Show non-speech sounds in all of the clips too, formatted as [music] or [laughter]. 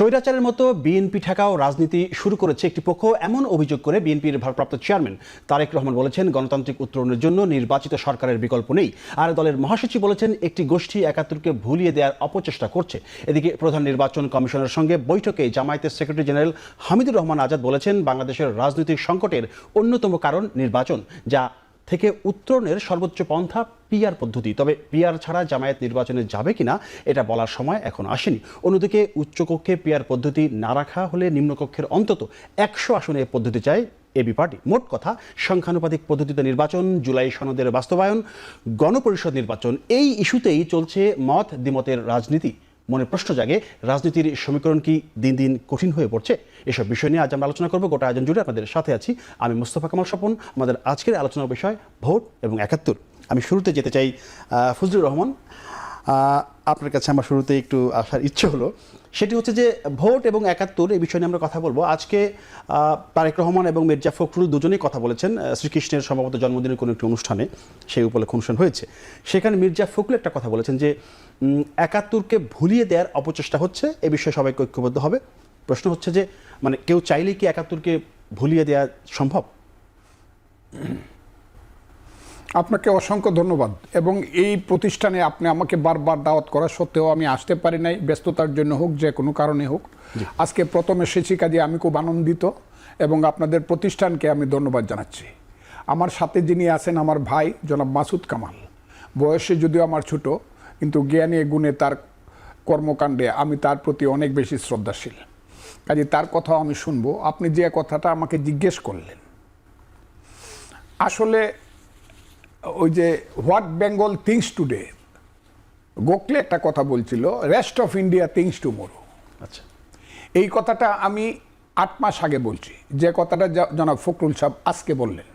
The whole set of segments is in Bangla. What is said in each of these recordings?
স্বৈরাচারের মতো বিএনপি ঠেকাও রাজনীতি শুরু করেছে একটি পক্ষ। এমন অভিযোগ করে বিএনপির ভারপ্রাপ্ত চেয়ারম্যান তারেক রহমান বলেছেন, গণতান্ত্রিক উত্তরণের জন্য নির্বাচিত সরকারের বিকল্প নেই। আর দলের মহাসচিব বলেছেন, একটি গোষ্ঠী একাত্তরকে ভুলিয়ে দেওয়ার অপচেষ্টা করছে। এদিকে প্রধান নির্বাচন কমিশনের সঙ্গে বৈঠকে জামায়াতের সেক্রেটারি জেনারেল হামিদুর রহমান আজাদ বলেছেন, বাংলাদেশের রাজনৈতিক সংকটের অন্যতম কারণ নির্বাচন, যা থেকে উত্তরণের সর্বোচ্চ পন্থা পিআর পদ্ধতি। তবে পিআর ছাড়া জামায়াত নির্বাচনে যাবে কিনা, এটা বলার সময় এখন আসেনি। অন্যদিকে উচ্চকক্ষে পিআর পদ্ধতি না রাখা হলে নিম্নকক্ষের অন্তত একশো আসনে পদ্ধতি চায় এবি পার্টি। মোট কথা, সংখ্যানুপাতিক পদ্ধতিতে নির্বাচন, জুলাই সনদের বাস্তবায়ন, গণপরিষদ নির্বাচন, এই ইস্যুতেই চলছে মত দ্বিমতের রাজনীতি। মনে প্রশ্ন জাগে, রাজনীতির সমীকরণ কি দিন দিন কঠিন হয়ে পড়ছে? এসব বিষয় নিয়ে আজ আমরা আলোচনা করব। গোটা আয়োজন জুড়ে আপনাদের সাথে আছি। আমি মুস্তফা কামাল স্বপন। আমাদের আজকের আলোচনার বিষয়, ভোট এবং একাত্তর। আমি শুরুতে যেতে চাই ফজলুর রহমান। আপনার কাছে আমার শুরুতে একটু আসার ইচ্ছে হলো। সেটি হচ্ছে যে ভোট এবং একাত্তর এই বিষয় নিয়ে আমরা কথা বলব। আজকে তারেক রহমান এবং মির্জা ফখরুল দুজনেই কথা বলেছেন শ্রীকৃষ্ণের সম্ভবত জন্মদিনের কোনো একটি অনুষ্ঠানে। সেই উপলক্ষে অনুষ্ঠান হয়েছে। সেখানে মির্জা ফখরুল একটা কথা বলেছেন যে একাত্তরকে ভুলিয়ে দেওয়ার অপচেষ্টা হচ্ছে, এ বিষয়ে সবাইকে ঐক্যবদ্ধ হবে। প্রশ্ন হচ্ছে যে মানে কেউ চাইলে কি একাত্তরকে ভুলিয়ে দেওয়া সম্ভব? আপনাকে অসংখ্য ধন্যবাদ এবং এই প্রতিষ্ঠানে আপনি আমাকে বারবার দাওয়াত করা সত্ত্বেও আমি আসতে পারি নাই ব্যস্ততার জন্য হোক যে কোনো কারণে হোক। আজকে প্রথম এসেছি কাজে আমি খুব আনন্দিত এবং আপনাদের প্রতিষ্ঠানকে আমি ধন্যবাদ জানাচ্ছি। আমার সাথে যিনি আছেন আমার ভাই জনাব মাসুদ কামাল। বয়সে যদিও আমার ছোট কিন্তু জ্ঞানী গুণে তার কর্মকাণ্ডে আমি তার প্রতি অনেক বেশি শ্রদ্ধাশীল। কাজে তার কথাও আমি শুনব। আপনি যে কথাটা আমাকে জিজ্ঞেস করলেন আসলে ওই যে what Bengal thinks today Gokhale একটা কথা বলছিল rest of India thinks tomorrow আচ্ছা। এই কথাটা আমি আট মাস আগে বলছি যে কথাটা জনাব ফখরুল সাহেব আজকে বললেন।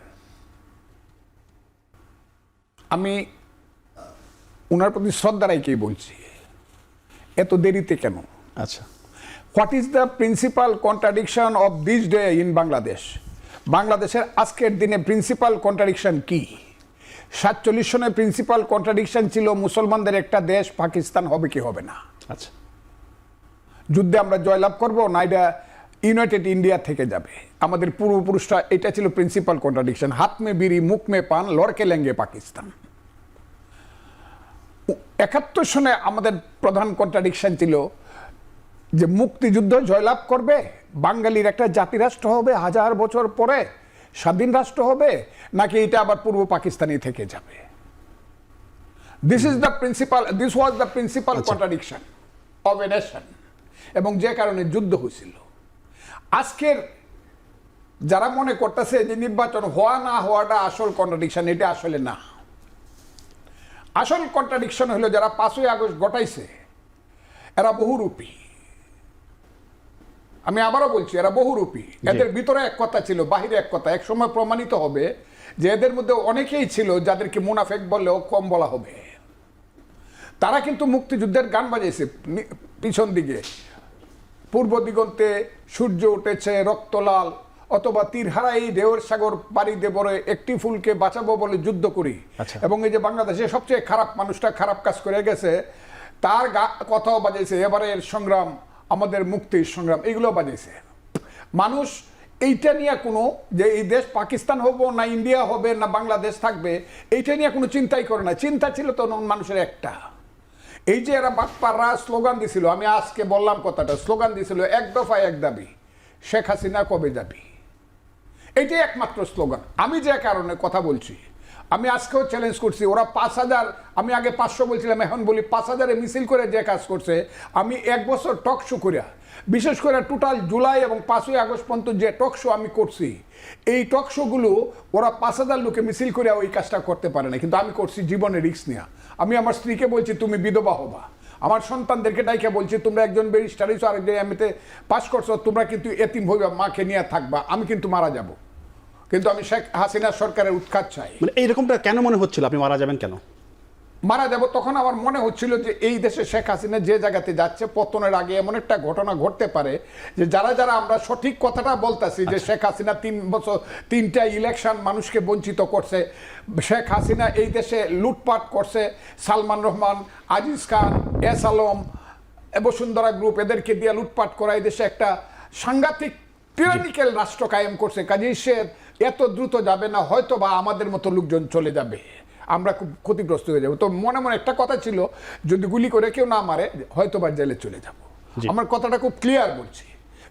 আমি ওনার প্রতি শ্রদ্ধা রাইকেই বলছি এত দেরিতে কেন? আচ্ছা। What is the principal contradiction of this day in Bangladesh বাংলাদেশের আজকের দিনে প্রিন্সিপাল কন্ট্রাডিকশন কি? সাতচল্লিশ সনের প্রিন্সিপাল কন্ট্রাডিকশন ছিল মুসলমানদের একটা দেশ পাকিস্তান হবে কি হবে না। আচ্ছা। যুদ্ধে আমরা জয়লাভ করব না এটা ইউনাইটেড ইন্ডিয়া থেকে যাবে। আমাদের পূর্বপুরুষরা এটা ছিল প্রিন্সিপাল কন্ট্রাডিকশন হাত মে বিড়ি মুখ মে পান লড়কে লেঙ্গে পাকিস্তান। একাত্তর সনে আমাদের প্রধান কন্ট্রাডিকশন ছিল যে মুক্তিযুদ্ধ জয়লাভ করবে বাঙালির একটা জাতিরাষ্ট্র হবে হাজার বছর পরে। স্বাধীন রাষ্ট্র হবে নাকি এটা আবার পূর্ব পাকিস্তানি থেকে যাবে? This is the principal this was the principal contradiction of a nation এবং যে কারণে যুদ্ধ হয়েছিল। আজকের যারা মনে করতেছে যে নির্বাচন হওয়া না হওয়াটা আসল কন্ট্রাডিকশন এটা আসলে না। আসল কন্ট্রাডিকশন হলো যারা পাঁচই আগস্ট ঘটাইছে এরা বহুরূপী। আমি আবারও বলছি এরা বহুরূপী। এদের ভিতরে এক কথা ছিল বাহিরে এক কথা। এক সময় প্রমাণিত হবে যে এদের মধ্যে অনেকেই ছিল যাদেরকে মুনাফেক বললেও কম বলা হবে। তারা কিন্তু মুক্তিযুদ্ধের গান বাজাইছে পিছন দিকে। পূর্ব দিগন্তে সূর্য উঠেছে রক্তলাল অথবা তীরহারাই ঢেউর সাগর পাড়ি দেবরে একটি ফুলকে বাঁচাবো বলে যুদ্ধ করি। আচ্ছা। এবং এই যে বাংলাদেশে সবচেয়ে খারাপ মানুষটা খারাপ কাজ করে গেছে তার কথাও বাজাইছে এবারের সংগ্রাম আমাদের মুক্তির সংগ্রাম, এগুলো বাজাইছে মানুষ এইটা নিয়ে কোনো যে এই দেশ পাকিস্তান হব, না ইন্ডিয়া হবে, না বাংলাদেশ থাকবে, এইটা নিয়ে কোনো চিন্তাই করে না। চিন্তা ছিল তো মানুষের একটা। এই যে এরা বাটপাররা স্লোগান দিছিল, আমি আজকে বললাম কথাটা, স্লোগান দিছিল, এক দফা এক দাবি, শেখ হাসিনা কবে যাবি? এইটাই একমাত্র স্লোগান। আমি যে কারণে কথা বলছি আমি আজকেও চ্যালেঞ্জ করছি। ওরা পাঁচ হাজার, আমি আগে পাঁচশো বলছিলাম, এখন বলি পাঁচ হাজারে মিছিল করে যে কাজ করছে, আমি এক বছর টক শো করিয়া, বিশেষ করে টোটাল জুলাই এবং পাঁচই আগস্ট পর্যন্ত যে টক শো আমি করছি, এই টক শোগুলো ওরা পাঁচ হাজার লোকে মিছিল করে ওই কাজটা করতে পারে না কিন্তু আমি করছি জীবনে রিস্ক নেওয়া আমি আমার স্ত্রীকে বলছি, তুমি বিধবা হবা। আমার সন্তানদেরকে ডাইকে বলছি, তোমরা একজন ব্যারিস্টার হইছো আরেকজন এমএতে পাস করছ, তোমরা কিন্তু এতিম হইবা, মাকে নিয়ে থাকবা, আমি কিন্তু মারা যাব। কিন্তু আমি শেখ হাসিনা সরকারের উৎখাত চাই। মানে এইরকমটা কেন মনে হচ্ছিল? আপনি মারা যাবেন কেন? মারা যাব তখন আমার মনে হচ্ছিল যে এই দেশে শেখ হাসিনা যে জায়গাতে যাচ্ছে পতনের আগে এমন একটা ঘটনা ঘটতে পারে যে যারা যারা আমরা সঠিক কথাটা বলতেছি যে শেখ হাসিনা তিন বছর তিনটা ইলেকশন মানুষকে বঞ্চিত করছে শেখ হাসিনা এই দেশে লুটপাট করছে সালমান রহমান আজিজ খান এস আলম বসুন্ধরা গ্রুপ এদেরকে দিয়ে লুটপাট করা এই দেশে একটা সাংঘাতিক টিরানিক্যাল রাষ্ট্র কায়েম করছে। কাজেই সে এত দ্রুত যাবে না হয়তো বা আমাদের মতো লোকজন চলে যাবে। আমরা খুব ক্ষতিগ্রস্ত হয়ে যাব। তো মনে মনে একটা কথা ছিল যদি গুলি করে কেউ না মারে হয়তো বা জেলে চলে যাব। আমার কথাটা খুব ক্লিয়ার বলছি।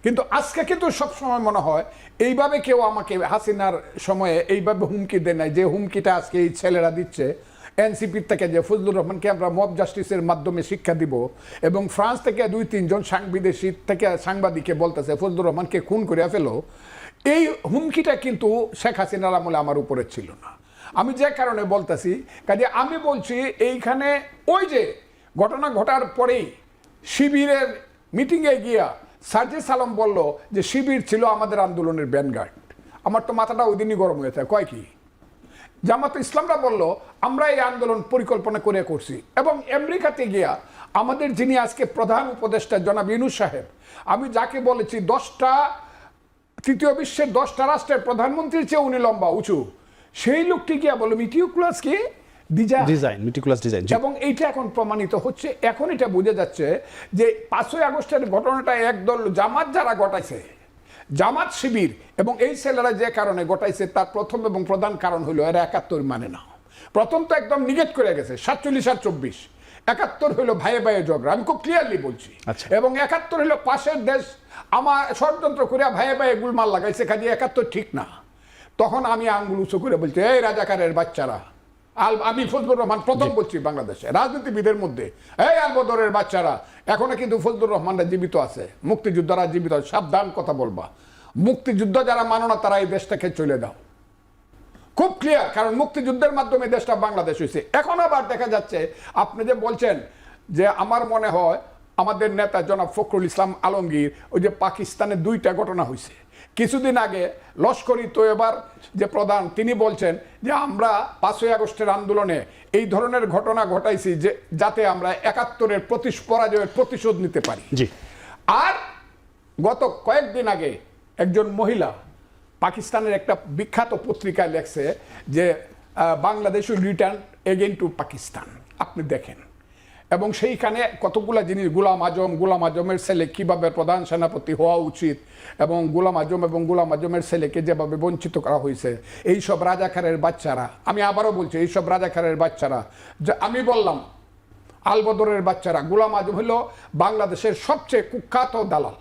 কিন্তু আজকে কিন্তু সবসময় মনে হয় এইভাবে কেউ আমাকে হাসিনার সময়ে এইভাবে হুমকি দেয় নাই। যে হুমকিটা আজকে এই ছেলেরা দিচ্ছে এনসিপির থেকে যে ফজলুর রহমানকে আমরা মব জাস্টিসের মাধ্যমে শিক্ষা দিব এবং ফ্রান্স থেকে দুই তিনজন সাংবিদেশী থেকে সাংবাদিকে বলতেছে ফজলুর রহমানকে খুন করে ফেলো। এই হুমকিটা কিন্তু শেখ হাসিনার আমলে আমার উপরে ছিল না। আমি যে কারণে বলতেছি, কাজে আমি বলছি এইখানে ওই যে ঘটনা ঘটার পরেই শিবিরের মিটিংয়ে গিয়া সার্জিস আলম বলল যে শিবির ছিল আমাদের আন্দোলনের ব্যানগার্ড আমার তো মাথাটা ওই দিনই গরম হয়েছে, কয় কি? জামাত ইসলামরা বলল, আমরা এই আন্দোলন পরিকল্পনা করে করছি। এবং আমেরিকাতে গিয়া আমাদের যিনি আজকে প্রধান উপদেষ্টা জনাব ইনুস সাহেব, আমি যাকে বলেছি দশটা তৃতীয় বিশ্বের দশটা রাষ্ট্রের প্রধানমন্ত্রীর চেয়ে উনি লম্বা উঁচু। সেই লোকটি গিয়া বলো মিটিউক্লাস কি? ডিজা ডিজাইন মিটিকুলাস ডিজাইন এবং এইটা এখন প্রমাণিত হচ্ছে এখন এটা বোঝা যাচ্ছে যে পাঁচই আগস্টের ঘটনাটা একদল জামাত যারা ঘটাইছে জামাত শিবির এবং এই ছেলেরা যে কারণে ঘটাইছে তার প্রথম এবং প্রধান কারণ হলো এরা একাত্তর মানে না। প্রথম তো একদম নিগেট করে গেছে সাতচল্লিশ আর চব্বিশ। একাত্তর হলো ভাইয়ে ভাইয়ে ঝগড়া আমি খুব ক্লিয়ারলি বলছি। আচ্ছা। এবং একাত্তর হলো পাশের দেশ আমার ষড়যন্ত্র করে ভাইয়ে ভাইয়ে গুলমাল লাগাইছে কাজে একাত্তর ঠিক না। তখন আমি আঙ্গুল উঁচু করে বলছি এই রাজাকারের বাচ্চারা। আল আমি ফজলুর রহমান প্রথম বলছি বাংলাদেশে রাজনীতিবিদের মধ্যে এই আলবদরের বাচ্চারা এখনও কিন্তু ফজলুর রহমানরা জীবিত আছে মুক্তিযোদ্ধারা জীবিত আছে সাবধান কথা বলবা। মুক্তিযুদ্ধ যারা মানো না তারা এই দেশটাকে চলে দাও। খুব ক্লিয়ার কারণ মুক্তিযুদ্ধের মাধ্যমে দেশটা বাংলাদেশ হয়েছে। এখন আবার দেখা যাচ্ছে আপনি যে বলছেন যে আমার মনে হয় আমাদের নেতা জনাব ফখরুল ইসলাম আলমগীর ওই যে পাকিস্তানে দুইটা ঘটনা হয়েছে কিছুদিন আগে লস্করি তৈয়বার যে প্রধান তিনি বলছেন যে আমরা পাঁচই আগস্টের আন্দোলনে এই ধরনের ঘটনা ঘটাইছি যে যাতে আমরা একাত্তরের প্রতি পরাজয়ের প্রতিশোধ নিতে পারি। আর গত কয়েকদিন আগে একজন মহিলা পাকিস্তানের একটা বিখ্যাত পত্রিকায় লেখছে যে Bangladesh return again to Pakistan. আপনি দেখেন। এবং সেইখানে কতগুলা জিনিস, গুলাম আজম, গুলাম আজমের ছেলে কীভাবে প্রধান সেনাপতি হওয়া উচিত এবং গুলাম আজম এবং গুলাম আজমের ছেলেকে যেভাবে বঞ্চিত করা হয়েছে এই সব রাজাকারের বাচ্চারা, আমি আবারও বলছি, এইসব রাজাখারের বাচ্চারা, যে আমি বললাম আলবদরের বাচ্চারা, গুলাম আজম হলো বাংলাদেশের সবচেয়ে কুখ্যাত দালাল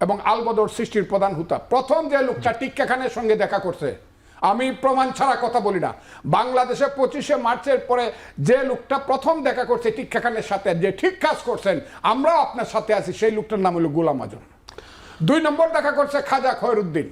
এবং আলবদর সৃষ্টির প্রধান হুতা। প্রথম যে লোকটা টিক্কা খানের সঙ্গে দেখা করছে আমি প্রমাণ ছাড়া কথা বলি না। বাংলাদেশে পঁচিশে মার্চের পরে যে লোকটা প্রথম দেখা করছে টিক্কা খানের সাথে, যে ঠিক কাজ করছেন, আমরাও আপনার সাথে আছি, সেই লোকটার নাম হলো গোলাম আজম। দুই নম্বর দেখা করছে খাজা খয়রুদ্দিন।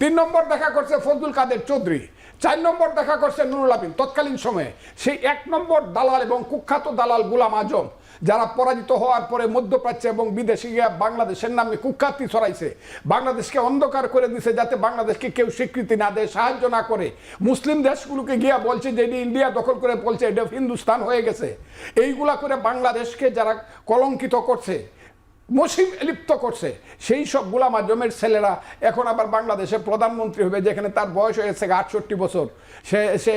তিন নম্বর দেখা করছে ফজলুল কাদের চৌধুরী। চার নম্বর দেখা করছে নুরুল আবিন তৎকালীন সময়ে। সেই এক নম্বর দালাল এবং কুখ্যাত দালাল গুলাম আজম, যারা পরাজিত হওয়ার পরে মধ্যপ্রাচ্যে এবং বিদেশে গিয়ে বাংলাদেশের নামে কুখ্যাতি ছড়াইছে, বাংলাদেশকে অন্ধকার করে দিছে যাতে বাংলাদেশকে কেউ স্বীকৃতি না দেয়, সাহায্য না করে। মুসলিম দেশগুলোকে গিয়া বলছে যে এটি ইন্ডিয়া দখল করে বলছে এটা হিন্দুস্তান হয়ে গেছে। এইগুলা করে বাংলাদেশকে যারা কলঙ্কিত করছে মসিম লিপ্ত করছে। সেই সব গুলাম আজমের ছেলেরা এখন আবার বাংলাদেশে প্রধানমন্ত্রী হবে যেখানে তার বয়স হয়েছে আটষট্টি বছর। সে সে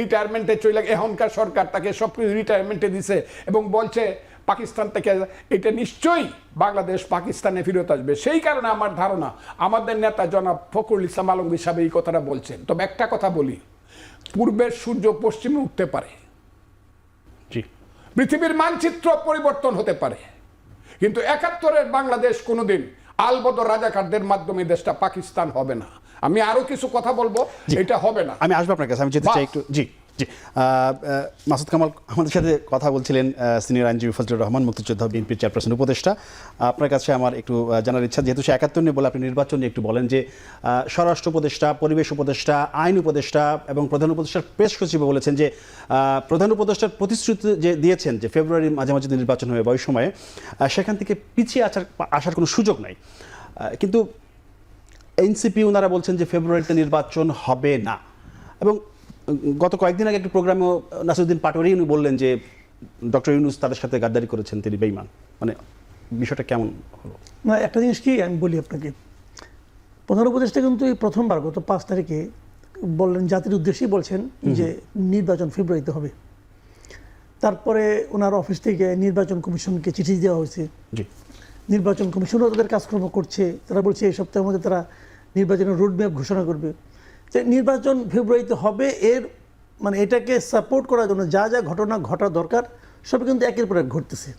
রিটায়ারমেন্টে চলে এখনকার সরকার তাকে সব কিছু রিটায়ারমেন্টে দিছে এবং বলছে পাকিস্তান থেকে এটা নিশ্চয়ই বাংলাদেশ পাকিস্তানে ফিরত আসবে। সেই কারণে আমার ধারণা আমাদের নেতা জনাব ফখরুল ইসলাম আলমগীর সাহেব এই কথাটা বলছেন। তবে একটা কথা বলি পূর্বের সূর্য পশ্চিমে উঠতে পারে। জি। পৃথিবীর মানচিত্র পরিবর্তন হতে পারে। কিন্তু একাত্তরের বাংলাদেশ কোনোদিন আলবদর রাজাকারদের মাধ্যমে দেশটা পাকিস্তান হবে না। আমি আরও কিছু কথা বলব এটা হবে না। আমি আসব আপনার কাছে আমি যেতে চাই একটু। জি। মাসুদ কামাল আমাদের সাথে কথা বলছিলেন সিনিয়র আইনজীবী ফজলুর রহমান, মুক্তিযোদ্ধা বিএনপির চেয়ারপারসন উপদেষ্টা। আপনার কাছে আমার একটু জানার ইচ্ছা, যেহেতু সে একাত্তর নিয়ে বলে আপনি নির্বাচন নিয়ে একটু বলেন যে স্বরাষ্ট্র উপদেষ্টা, পরিবেশ উপদেষ্টা, আইন উপদেষ্টা এবং প্রধান উপদেষ্টার প্রেস সচিব বলেছেন যে প্রধান উপদেষ্টার প্রতিশ্রুতি যে দিয়েছেন যে ফেব্রুয়ারির মাঝে নির্বাচন হবে ওই সময়ে সেখান থেকে পিছিয়ে আসার আসার কোনো সুযোগ নাই। কিন্তু এনসিপি ওনারা বলছেন যে, ফেব্রুয়ারিতে নির্বাচন হবে না। এবং গত কয়েকদিন আগে একটি প্রোগ্রামে নাসিরুদ্দিন পাটোয়ারি উনি বললেন যে ডক্টর ইউনুস তাদের সাথে গাদ্দারি করেছেন তিনি বেইমান মানে বিষয়টা কেমন হলো? না একটা জিনিস কি আমি বলি আপনাকে। প্রধান উপদেষ্টা কিন্তু এই প্রথমবার গত পাঁচ তারিখে বললেন জাতির উদ্দেশ্যেই বলছেন যে নির্বাচন ফেব্রুয়ারিতে হবে। তারপরে ওনার অফিস থেকে নির্বাচন কমিশনকে চিঠি দেওয়া হয়েছে। নির্বাচন কমিশনও তাদের কাজকর্ম করছে। তারা বলছে এই সপ্তাহের মধ্যে তারা নির্বাচনের রোডম্যাপ ঘোষণা করবে। যে নির্বাচন ফেব্রুয়ারিতে হবে এর মানে এটাকে সাপোর্ট করার জন্য যা যা ঘটনা ঘটা দরকার সব কিন্তু একের পর এক ঘটতেছে।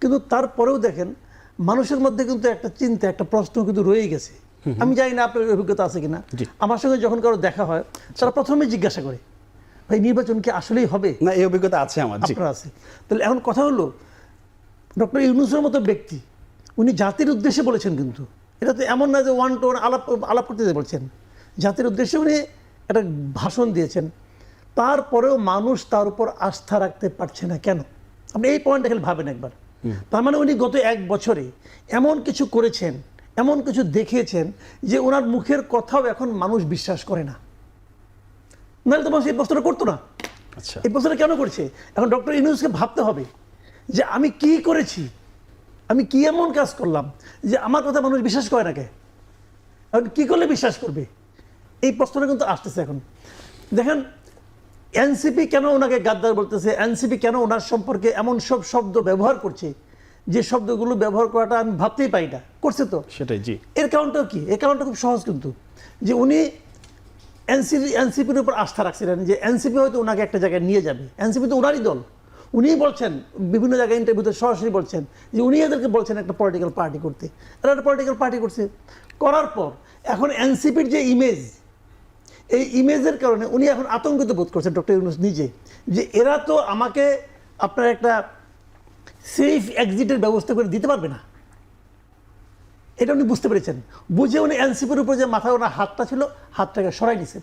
কিন্তু তারপরেও দেখেন মানুষের মধ্যে কিন্তু একটা চিন্তা একটা প্রশ্ন কিন্তু রয়েই গেছে। আমি জানি না আপনার অভিজ্ঞতা আছে কিনা। আমার সঙ্গে যখন কারও দেখা হয় তারা প্রথমে জিজ্ঞাসা করে ভাই নির্বাচন কি আসলেই হবে? না এই অভিজ্ঞতা আছে আমার আপনার আছে। তাহলে এখন কথা হলো ডক্টর ইউনুসের মতো ব্যক্তি উনি জাতির উদ্দেশ্যে বলেছেন কিন্তু। এটা তো এমন না যে ওয়ান টু ওয়ান আলাপ আলাপ করতে বলছেন। জাতির উদ্দেশ্যে উনি একটা ভাষণ দিয়েছেন। তারপরেও মানুষ তার উপর আস্থা রাখতে পারছে না কেন? আপনি এই পয়েন্টটা খালি ভাবেন একবার। তার মানে উনি গত এক বছরে এমন কিছু করেছেন এমন কিছু দেখিয়েছেন যে ওনার মুখের কথাও এখন মানুষ বিশ্বাস করে না। নাহলে তো মানুষ এই প্রশ্নটা করতো না। আচ্ছা। এই প্রশ্নটা কেন করছে? এখন ডক্টর ইউনুসকে ভাবতে হবে যে আমি কি করেছি? আমি কি এমন কাজ করলাম যে আমার কথা মানুষ বিশ্বাস করে না কে? এখন কি করলে বিশ্বাস করবে? এই প্রশ্নটা কিন্তু আসতেছে এখন। দেখেন এনসিপি কেন ওনাকে গাদ্দার বলতেছে? এনসিপি কেন ওনার সম্পর্কে এমন সব শব্দ ব্যবহার করছে? যে শব্দগুলো ব্যবহার করাটা আমি ভাবতেই পাই না। করছে তো? সেটাই জি। এর কারণটাও কি? এর কারণটা খুব সহজ কিন্তু। যে উনি এনসিপি এনসিপির উপর আস্থা রাখছিলেন যে এনসিপি হয়তো ওনাকে একটা জায়গায় নিয়ে যাবে। এনসিপি তো ওনারই দল। উনিই বলছেন বিভিন্ন জায়গায় ইন্টারভিউতে সরাসরি বলছেন যে উনি এদেরকে বলছেন একটা পলিটিক্যাল পার্টি করতে। এরা একটা পলিটিক্যাল পার্টি করছে। করার পর এখন এনসিপির যে ইমেজ এই ইমেজের কারণে উনি এখন আতঙ্কিত বোধ করছেন ডক্টর ইউনুস নিজে, যে এরা তো আমাকে আপনার একটা সেফ এক্সিটের ব্যবস্থা করে দিতে পারবে না। এটা উনি বুঝতে পেরেছেন। বুঝে উনি এনসিপির উপর যে মাথায় ওনার হাতটা ছিল, হাতটাকে সরাই নিছেন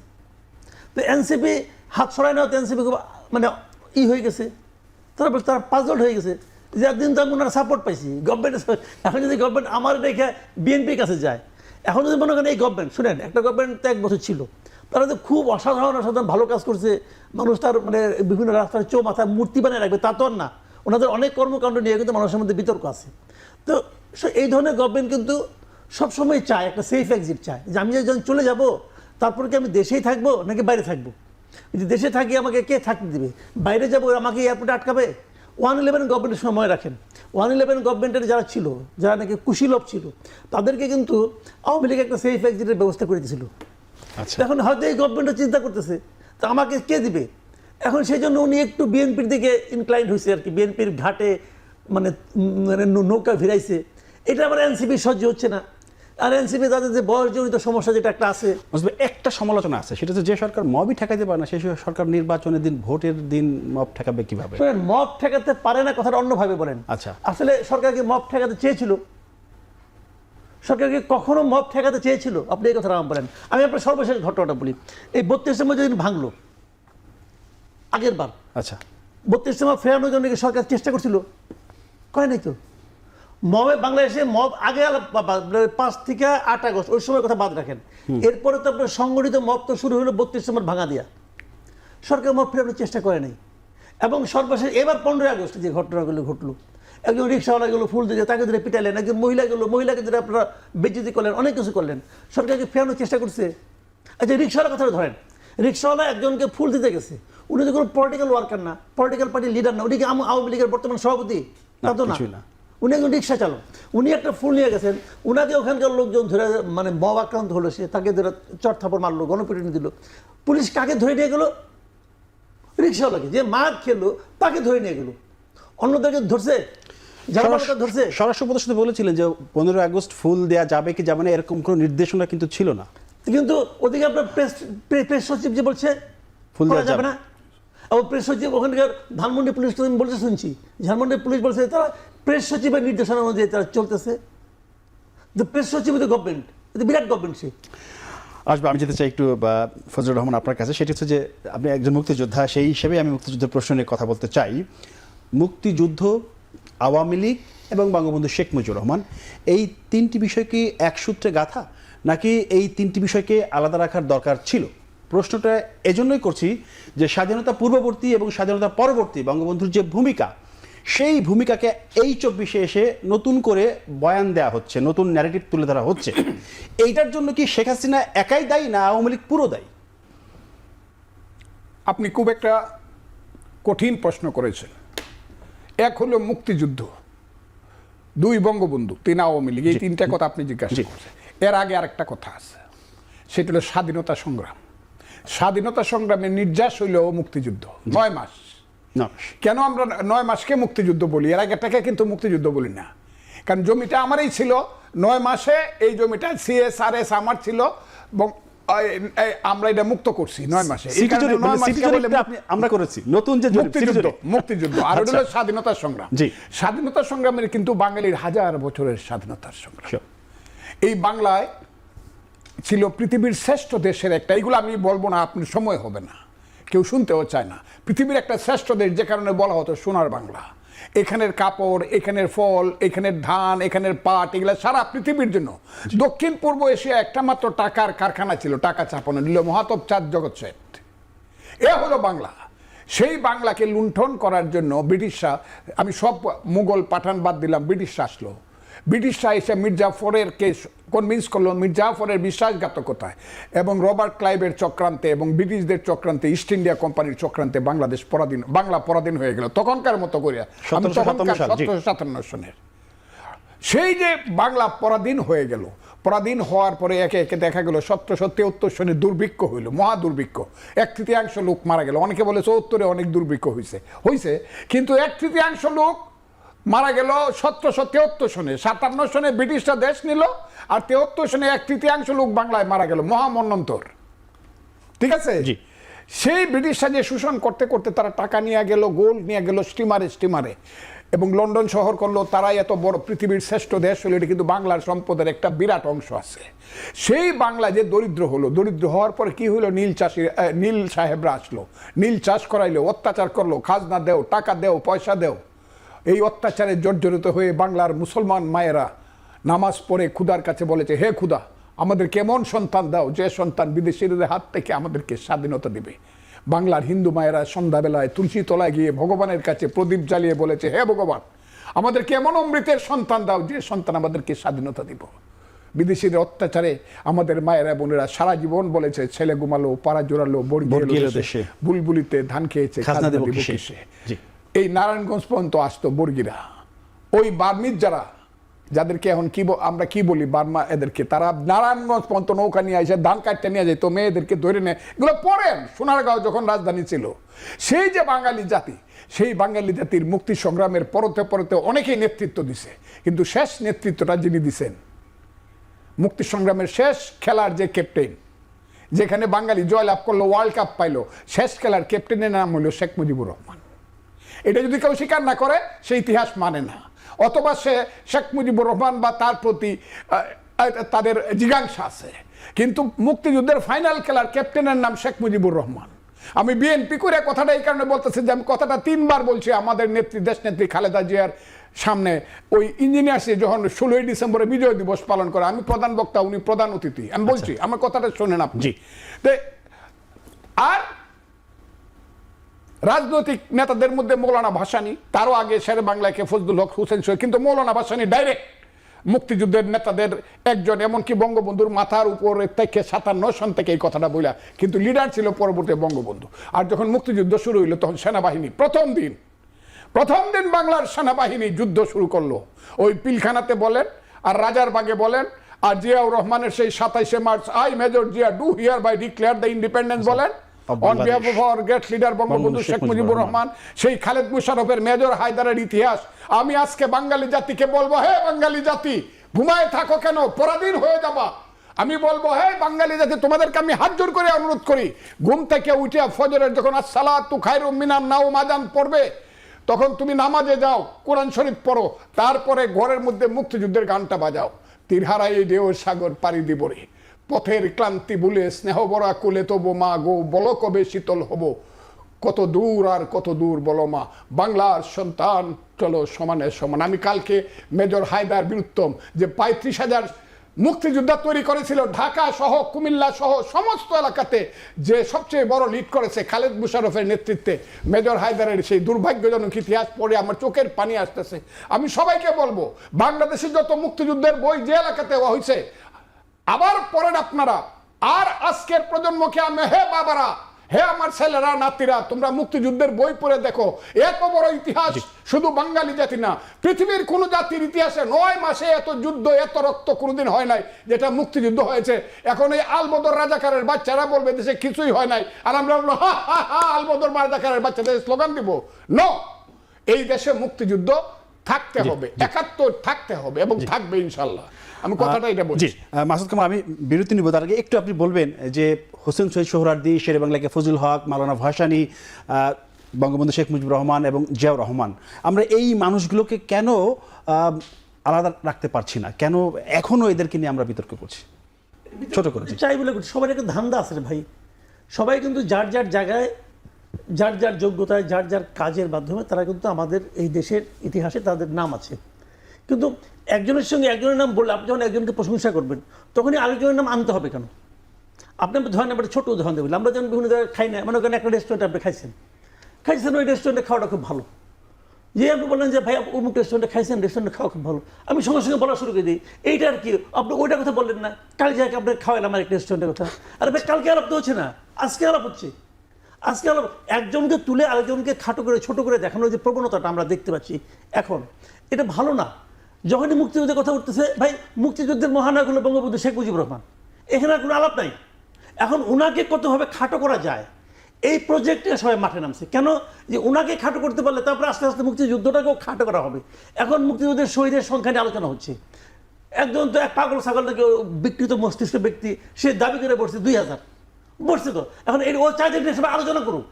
তো এনসিপি হাত সরাই নেওয়াতে এনসিপি মানে ই হয়ে গেছে। তারপর তার পাজল হয়ে গেছে যে একদিন তো আমি সাপোর্ট পাইছি। গভর্নমেন্ট এখন যদি গভর্নমেন্ট আমার রেখে বিএনপির কাছে যায়, এখন যদি মনে করেন এই গভর্নমেন্ট শুনেন, একটা গভর্নমেন্ট তো এক বছর ছিল। তারা তো খুব অসাধারণ অসাধারণ ভালো কাজ করছে। মানুষ তার মানে বিভিন্ন রাস্তার চৌ মাথায় মূর্তি বানিয়ে রাখবে, তা তো না। ওনাদের অনেক কর্মকাণ্ড নিয়ে কিন্তু মানুষের মধ্যে বিতর্ক আছে। তো এই ধরনের গভর্নমেন্ট কিন্তু সবসময় চায়, একটা সেফ এক্সিট চায়। যে আমি যখন চলে যাব, তারপর কি আমি দেশেই থাকব নাকি বাইরে থাকব? যদি দেশে থাকি আমাকে কে থাকতে দেবে? বাইরে যাব আমাকে এয়ারপোর্টে আটকাবে? ওয়ান ইলেভেন গভর্নমেন্টের সময় রাখেন। ওয়ান ইলেভেন গভর্নমেন্টের যারা ছিল, যারা নাকি কুশীলভ ছিল, তাদেরকে কিন্তু আওয়ামী লীগ একটা সেফ এক্সিটের ব্যবস্থা করে দিয়েছিল। এখন হয়তো এই গভর্নমেন্টও চিন্তা করতেছে তো আমাকে কে দিবে? এখন সেই জন্য উনি একটু বিএনপির দিকে ইনক্লাইন্ড হয়েছে আর কি। বিএনপির ঘাটে মানে মানে নৌকা ভিড়াইছে। এটা আবার এনসিপি সহ্য হচ্ছে না। আর এনসিপি তাদের যে বয়সজনিত সমস্যা যেটা একটা আছে। বুঝবে একটা সমালোচনা আছে সেটা হচ্ছে যে সরকার মবই ঠেকাইতে পারে না সেই সরকার নির্বাচনের দিন ভোটের দিন মব ঠেকাবে কীভাবে? মব ঠেকাতে পারে না কথাটা অন্যভাবে বলেন। আচ্ছা। আসলে সরকারকে মব ঠেকাতে চেয়েছিল? সরকারকে কখনো মব ঠেকাতে চেয়েছিল? আপনি এই কথাটা আমার বলেন। আমি আপনার সর্বশেষ ঘটনাটা বলি। এই বত্রিশের মধ্যে যেদিন ভাঙলো আগের বার। আচ্ছা। বত্রিশ সময় ফেরানোর জন্য সরকার চেষ্টা করছিল? কয় নাই তো। মবে বাংলাদেশে মব আগে বা- পাঁচ থেকে আট আগস্ট ওই সময় কথা বাদ রাখেন। এরপরে তো আপনার সংগঠিত মব তো শুরু হলো বত্রিশ সময় ভাঙা দিয়া সরকার মব ফেরানোর চেষ্টা করে নাই। এবং সর্বশেষ এবার পনেরোই আগস্ট যে ঘটনাগুলো ঘটলো একজন রিক্সাওয়ালা গেলো ফুল দিয়ে তাকে ধরে পিটালেন একজন মহিলা গেলো মহিলাকে ধরে আপনারা বেজ্জিতি করলেন অনেক কিছু করলেন। সরকারকে ফেরানোর চেষ্টা করছে। আচ্ছা রিক্সাওয়ালার কথা ধরেন। রিক্সাওয়ালা একজনকে ফুল দিতে গেছে। উনি তো কোনো পলিটিক্যাল ওয়ার্কার না পলিটিক্যাল পার্টির লিডার না উনি কি আওয়ামী লীগের বর্তমান সভাপতি? তা তো না না। উনি একজন রিক্সা চালক। উনি একটা ফুল নিয়ে গেছেন। উনাকে ওখানকার লোকজন ধরে মানে মব আক্রান্ত হলো সে তাকে ধরে চট থাপড় মারলো গণপিটুনি দিল। পুলিশ কাকে ধরে নিয়ে গেলো? রিক্সাওয়ালাকে। যে মার খেলো তাকে ধরে নিয়ে গেলো। অন্যদেরকে ধরছে স্বরাষ্ট্র উপদেষ্টা বলেছিলেন যে পনেরোই আগস্ট ফুল দেয়া যাবে কি যাবে না এরকম কোনো নির্দেশনা কিন্তু ছিল না। কিন্তু ওদিকে আপনার প্রেস প্রেস সচিব যে বলছে ফুল দেওয়া যাবে। না। প্রেস সচিব ওখানকার ধানমন্ডি পুলিশ আমি বলতে শুনছি ধানমন্ডি পুলিশ বলছে তারা প্রেস সচিবের নির্দেশনা অনুযায়ী তারা চলতেছে। দ্য প্রেস সচিব দ্য গভর্নমেন্ট বিরাট গভর্নমেন্ট সে। আসবে আমি যেতে চাই একটু ফজলুর রহমান আপনার কাছে। সেটি হচ্ছে যে আপনি একজন মুক্তিযোদ্ধা সেই হিসেবে আমি মুক্তিযুদ্ধের প্রশ্ন নিয়ে কথা বলতে চাই। মুক্তিযুদ্ধ, আওয়ামী লীগ এবং বঙ্গবন্ধু শেখ মুজিবুর রহমান, এই তিনটি বিষয় কি এক সূত্রে গাথা নাকি এই তিনটি বিষয়কে আলাদা রাখার দরকার ছিল? প্রশ্নটা এজন্যই করছি যে স্বাধীনতা পূর্ববর্তী এবং স্বাধীনতা পরবর্তী বঙ্গবন্ধুর যে ভূমিকা, সেই ভূমিকাকে এই চব্বিশে এসে নতুন করে বয়ান দেওয়া হচ্ছে, নতুন ন্যারেটিভ তুলে ধরা হচ্ছে। এইটার জন্য কি শেখ হাসিনা একাই দায়ী না আওয়ামী লীগ পুরো দায়ী? আপনি খুব একটা কঠিন প্রশ্ন করেছেন। এক হলো মুক্তিযুদ্ধ দুই বঙ্গবন্ধু তিন আওয়ামী লীগ এই তিনটা কথা আপনি জিজ্ঞাসা। করছেন। এর আগে আরেকটা কথা আছে সেটা হলো স্বাধীনতা সংগ্রাম। স্বাধীনতা সংগ্রামে নির্যাস হইল মুক্তিযুদ্ধ নয় মাস। কেন আমরা নয় মাসকে মুক্তিযুদ্ধ বলি? এর আগেটাকে কিন্তু মুক্তিযুদ্ধ বলি না। কারণ জমিটা আমারই ছিল নয় মাসে এই জমিটা সিএসআরএস আমার ছিল আমরা এটা মুক্ত করছি নয় মাসে। মানে আমরা করেছি। নতুন যে মুক্তিযুদ্ধ মুক্তিযুদ্ধ। আর ওটা আচ্ছা। হলো স্বাধীনতা সংগ্রাম। জি। স্বাধীনতা সংগ্রামের কিন্তু বাঙালির হাজার বছরের স্বাধীনতার সংগ্রাম। এই বাংলায় ছিল পৃথিবীর শ্রেষ্ঠ দেশের একটা। এইগুলো আমি বলব না আপনি সময় হবে না। কেউ শুনতেও চায় না। পৃথিবীর একটা শ্রেষ্ঠ দেশ যে কারণে বলা হতো সোনার বাংলা। এখানের কাপড়, এখানের ফল, এখানের ধান, এখানের পাট, এগুলো সারা পৃথিবীর জন্য। দক্ষিণ পূর্ব এশিয়া একটা মাত্র টাকার কারখানা ছিল, টাকা চাপানো নিল মহাতব চাঁদ জগৎ শেঠ এ হলো বাংলা। সেই বাংলাকে লুণ্ঠন করার জন্য ব্রিটিশরা, আমি সব মুঘল পাঠান বাদ দিলাম, ব্রিটিশরা আসলো। ব্রিটিশরা এসে মির্জাফরের কেস কনভিন্স করল মির্জাফরের বিশ্বাসঘাতকতায় এবং রবার্ট ক্লাইভের চক্রান্তে এবং ব্রিটিশদের চক্রান্তে ইস্ট ইন্ডিয়া কোম্পানির চক্রান্তে বাংলাদেশ পরাধীন বাংলা পরাধীন হয়ে গেল। তখনকার মতো করে আমি 1757 তখনকার সাল, জি। সতেরোশো সাতান্ন সনের সেই যে বাংলা পরাধীন হয়ে গেল পরাধীন হওয়ার পরে একে একে দেখা গেল সতেরোশো তেহত্তর সনে দুর্ভিক্ষ হইল মহা দুর্ভিক্ষ। এক তৃতীয়াংশ লোক মারা গেল। অনেকে বলে চৌত্তরে অনেক দুর্ভিক্ষ হয়েছে হয়েছে কিন্তু এক তৃতীয়াংশ লোক মারা গেল সতেরোশো তেহত্তর সনে সাতান্ন সনে ব্রিটিশরা দেশ নিল আর তেহত্তর সনে এক তৃতীয়াংশ লোক বাংলায় মারা গেল মহামন্বন্তর ঠিক আছে? জি। সেই ব্রিটিশরা যে শোষণ করতে করতে তারা টাকা নিয়ে গেল গোল্ড নিয়ে গেল স্টিমারে স্টিমারে। এবং লন্ডন শহর করল তারাই এত বড় পৃথিবীর শ্রেষ্ঠ দেশ হলো এটা কিন্তু বাংলার সম্পদের একটা বিরাট অংশ আছে। সেই বাংলা যে দরিদ্র হলো দরিদ্র হওয়ার পরে কি হলো? নীল চাষি নীল সাহেবরা আসলো। নীল চাষ করাইলো অত্যাচার করল খাজনা দেও টাকা দেও পয়সা দেও। এই অত্যাচারে জর্জরিত হয়ে বাংলার মুসলমান মায়েরা নামাজ পড়ে খুদার কাছে বলেছে হে খুদা আমাদের কেমন সন্তান দাও যে সন্তান বিদেশিদের হাত থেকে আমাদেরকে স্বাধীনতা দিবে বাংলার হিন্দু মায়েরা সন্ধ্যাবেলায় তুলসী তলায় গিয়ে ভগবানের কাছে প্রদীপ জ্বালিয়ে বলেছে হে ভগবান আমাদেরকে এমন অমৃতের সন্তান দাও যে সন্তান আমাদেরকে স্বাধীনতা দিব বিদেশিদের অত্যাচারে আমাদের মায়েরা বোনেরা সারা জীবন বলেছে ছেলে ঘুমালো পাড়া জোড়ালো দেশে দেশে। বুলবুলিতে ধান খেয়েছে খাজনা দেব। এই নারায়ণগঞ্জ পর্যন্ত আসতো বর্গিরা। ওই বার্মিজ যারা, যাদেরকে এখন কি আমরা কি বলি বার্মা এদেরকে, তারা নারায়ণগঞ্জ পর্যন্ত নৌকা নিয়ে আসে ধান কাটতে নিয়ে যেত, মেয়েদেরকে ধরে নেয় এগুলো পড়েন সোনারগাঁও যখন রাজধানী ছিল। সেই যে বাঙালি জাতি, সেই বাঙালি জাতির মুক্তি সংগ্রামের পরতে পরতে অনেকেই নেতৃত্ব দিছে। কিন্তু শেষ নেতৃত্বটা যিনি দিছেন, মুক্তি সংগ্রামের শেষ খেলার যে ক্যাপ্টেন যেখানে বাঙালি জয়লাভ করল ওয়ার্ল্ড কাপ পাইলো, শেষ খেলার ক্যাপ্টেনের নাম হলো শেখ মুজিবুর রহমান। এটা যদি কেউ স্বীকার না করে সে ইতিহাস মানে না। অথবা সে শেখ মুজিবুর রহমান বা তার প্রতি তাদের জিজ্ঞাসা আছে। কিন্তু মুক্তিযুদ্ধের ফাইনাল খেলার ক্যাপ্টেনের নাম শেখ মুজিবুর রহমান। আমি বিএনপি করে কথাটা এই কারণে বলতেছি যে আমি কথাটা তিনবার বলছি আমাদের নেত্রী দেশ নেত্রী খালেদা জিয়ার সামনে। ওই ইঞ্জিনিয়ার্সে যখন ষোলোই ডিসেম্বরে বিজয় দিবস পালন করে আমি প্রধান বক্তা উনি প্রধান অতিথি। আমি বলছি আমার কথাটা শোনেন আপনি। জি। তে- আর রাজনৈতিক নেতাদের মধ্যে মৌলানা ভাসানী, তারও আগে শেরে বাংলাকে ফজলুল হক হুসেন সৈয়দ, কিন্তু মৌলানা ভাসানী ডাইরেক্ট মুক্তিযুদ্ধের নেতাদের একজন, এমনকি বঙ্গবন্ধুর মাথার উপরে থেকে সাতান্ন সন থেকে এই কথাটা বইলা কিন্তু লিডার ছিল পরবর্তী বঙ্গবন্ধু। আর যখন মুক্তিযুদ্ধ শুরু হইল, তখন সেনাবাহিনী, প্রথম দিন প্রথম দিন বাংলার সেনাবাহিনী যুদ্ধ শুরু করল। ওই পিলখানাতে বলেন, আর রাজার বাগে বলেন, আর জিয়াউর রহমানের সেই সাতাইশে March I major Zia do hereby declare the independence বলেন। On behalf of our great leader Bangabandhu Sheikh Mujibur Rahman. সেই খালেদ মুশারফের মেজর হায়দারের ইতিহাস। আমি আজকে বাঙালি জাতিকে বলব হে বাঙালি জাতি ঘুমায় থাকো কেন? পরাধীন হয়ে যাবা। আমি বলব হে বাঙালি জাতি তোমাদেরকে আমি হাত জোর করে অনুরোধ করি ঘুম থেকে উঠে ফজরের যখন আসসালাতু খায়রুম মিনান নাও মাজান পড়বে তখন তুমি নামাজে যাও কোরআন শরীফ পড়ো তারপরে ঘরের মধ্যে মুক্তিযুদ্ধের গানটা বাজাও। তীরহারাই ঢেউ সাগর পাড়ি দিব রে। পথের ক্লান্তি ভুলে, স্নেহ বরা কুলে তবু মা গো, বল কবে শীতল হব? কত দূর আর কত দূর বলো মা? বাংলার সন্তান চলো সমানে সমান। আমি কালকে মেজর হায়দার বীরুত্তম যে পঁয়ত্রিশ হাজার মুক্তিযোদ্ধা তৈরি করেছিল, ঢাকা সহ, কুমিল্লা সহ সমস্ত এলাকাতে যে সবচেয়ে বড় লিড করেছে খালেদ মুশারফের নেতৃত্বে, মেজর হায়দারের সেই দুর্ভাগ্যজনক ইতিহাস পড়ে আমার চোখের পানি আসতেছে। আমি সবাইকে বলব বাংলাদেশে যত মুক্তিযুদ্ধের বই যে এলাকাতে হয়েছে আবার পড়েন আপনারা আর আজকের প্রজন্মকে আমি হে বাবারা হে আমার ছেলেরা নাতিরা তোমরা মুক্তিযুদ্ধের বই পড়ে দেখো। এত বড় ইতিহাস শুধু বাঙালি জাতি না পৃথিবীর কোন জাতির ইতিহাসে নয় মাসে এত যুদ্ধ এত রক্ত কোনোদিন হয় নাই যেটা মুক্তিযুদ্ধ হয়েছে। এখন এই আলবদর রাজাকারের বাচ্চারা বলবে দেশে কিছুই হয় নাই। আর আমরা বলব হা হা হা আলবদর রাজাকারের বাচ্চাদের স্লোগান দিব। ন এই দেশে মুক্তিযুদ্ধ থাকতে হবে একাত্তর থাকতে হবে এবং থাকবে ইনশাল্লাহ। আমি কথাটা এটা বলছি মাসুদ কামাল আমি বিরতি নিব। তার আগে একটু আপনি বলবেন যে হোসেন শহীদ সোহরার্দি শেরে বাংলাকে ফজল হক মালানা ভাসানি বঙ্গবন্ধু শেখ মুজিবুর রহমান এবং জিয়াউর রহমান। আমরা এই মানুষগুলোকে কেন আলাদা রাখতে পারছি না? কেন এখনও এদেরকে নিয়ে আমরা বিতর্ক করছি? ছোট করে। চাই বলে সবার একটা ধান্দা আছে ভাই। সবাই কিন্তু যার যার জায়গায় যার যার যোগ্যতায় যার যার কাজের মাধ্যমে তারা কিন্তু আমাদের এই দেশের ইতিহাসে তাদের নাম আছে। কিন্তু একজনের সঙ্গে একজনের নাম বললে আপনি যখন একজনকে প্রশংসা করবেন, তখনই আরেকজনের নাম আনতে হবে কেন? আপনি ধরেন আমরা ছোটো উদাহরণ দেবেন আমরা যখন বিভিন্ন জায়গায় খাই না মানে ওখানে একটা রেস্টুরেন্টে আপনি খাইছেন। খাইছেন, ওই রেস্টুরেন্টে খাওয়াটা খুব ভালো। যে আপনি বললেন যে, ভাই অমুক রেস্টুরেন্টে খাইছেন রেস্টুরেন্টে খাওয়া খুব ভালো। আমি সঙ্গে সঙ্গে বলা শুরু করে দিই, এইটা আর কি? আপনি ওইটার কথা বললেন না। কাল যাকে আপনি খাওয়ালেন আমার একটা রেস্টুরেন্টের কথা। আরে ভাই, কালকে আলাপ তো হচ্ছে না। আজকে আলাপ হচ্ছে। আজকে আলাপ, একজনকে তুলে আরেকজনকে খাটো করে, ছোট করে দেখানোর যে প্রবণতাটা আমরা দেখতে পাচ্ছি এখন, এটা ভালো না। যখনই মুক্তিযুদ্ধের কথা উঠতেছে ভাই মুক্তিযুদ্ধের মহানায়ক হলো বঙ্গবন্ধু শেখ মুজিবুর রহমান। এখানে আর কোনো আলাপ নাই। এখন উনাকে কতভাবে খাটো করা যায় এই প্রজেক্টে সবাই মাঠে নামছে। কেন? যে ওনাকে খাটো করতে পারলে তারপরে আস্তে আস্তে মুক্তিযুদ্ধটাকেও খাটো করা হবে। এখন মুক্তিযুদ্ধের শহীদের সংখ্যা নিয়ে আলোচনা হচ্ছে। একজন তো এক পাগল ছাগল থেকে বিকৃত মস্তিষ্ক ব্যক্তি সে দাবি করে বসছে দুই হাজার। বসছে তো। এখন এই ও চাই যে সবাই আলোচনা করুক।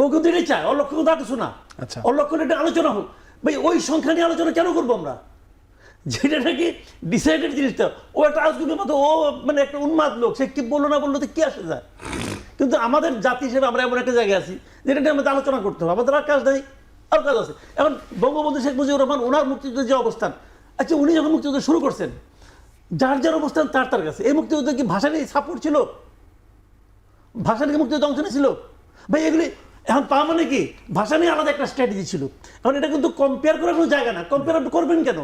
ও কিন্তু এটাই চায় ওর লক্ষ্য কিন্তু আর কিছু না। আচ্ছা। ওর এটা আলোচনা হোক। ভাই ওই সংখ্যা নিয়ে আলোচনা কেন করব আমরা? যেটা নাকি ডিসাইডেড জিনিসটা। ও একটা আজগুলোর মতো, ও মানে একটা উন্মাদ লোক, সে কি বলল না বলল তো কি আসে যায়? কিন্তু আমাদের জাতি হিসেবে আমরা এমন একটা জায়গায় আছি, যেটা নিয়ে আমাদের আলোচনা করতে হবে। আমাদের আর কাজ নেই, আর কাজ আছে। এখন বঙ্গবন্ধু শেখ মুজিবুর রহমান, ওনার মুক্তিযুদ্ধের যে অবস্থান আচ্ছা উনি যখন মুক্তিযুদ্ধ শুরু করছেন, যার যার অবস্থান, তার তার কাছে। এই মুক্তিযুদ্ধে কি ভাষা নিয়ে সাপোর্ট ছিল? ভাষা নিয়ে মুক্তিযুদ্ধ অংশ নিয়েছিল? ভাই, এগুলি এখন তা মানে কি? ভাষা নিয়ে আলাদা একটা স্ট্র্যাটেজি ছিল। এখন এটা কিন্তু কম্পেয়ার করার কোনো জায়গা না। কম্পেয়ার করবেন কেন?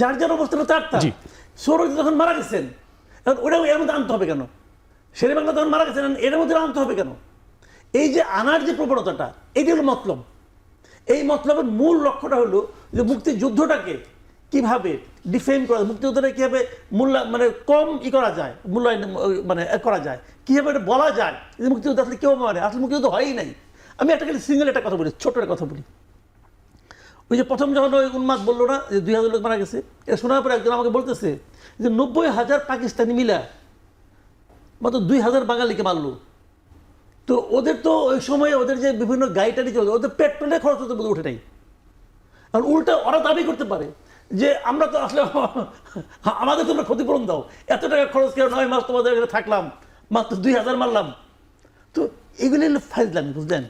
যার যার অবস্থান তার তার। সৌরভ যখন মারা গেছেন এখন ওটাও এর মধ্যে আনতে হবে কেন? শেরে বাংলা তখন মারা গেছেন এর মধ্যে আনতে হবে কেন? এই যে আনার যে প্রবণতাটা এটি হলো মতলব। এই মতলবের মূল লক্ষ্যটা হলো যে মুক্তিযুদ্ধটাকে কীভাবে ডিফেম করা মুক্তিযুদ্ধটা কীভাবে মূল্য মানে কম ই করা যায় মূল্যায়ন মানে করা যায় কীভাবে এটা বলা যায় যে মুক্তিযুদ্ধ আসলে কেউ মানে আসলে মুক্তিযুদ্ধ হয়ই নাই। আমি একটা খালি সিঙ্গেল একটা কথা বলি ছোট্ট একটা কথা বলি। ওই যে প্রথম যখন ওই উন্মাদ বলল না, যে দুই হাজার লোক মারা গেছে এটা শোনার পরে একজন আমাকে বলতেছে যে নব্বই হাজার পাকিস্তানি মিলা মাত্র দুই হাজার বাঙালিকে মারলো। তো ওদের তো ওই সময় ওদের যে বিভিন্ন গাড়ি টাড়ি চলছে ওদের পেট্রোলের খরচ হতে বোধহয় উঠে নাই। আর উল্টা ওরা দাবি করতে পারে যে আমরা তো আসলে [laughs] আমাদের তোমরা ক্ষতিপূরণ দাও। এত টাকা খরচ করে নয় মাস তোমাদের এখানে থাকলাম, মাত্র দুই হাজার মারলাম। তো এগুলি ফাইজলামি, বুঝলেন?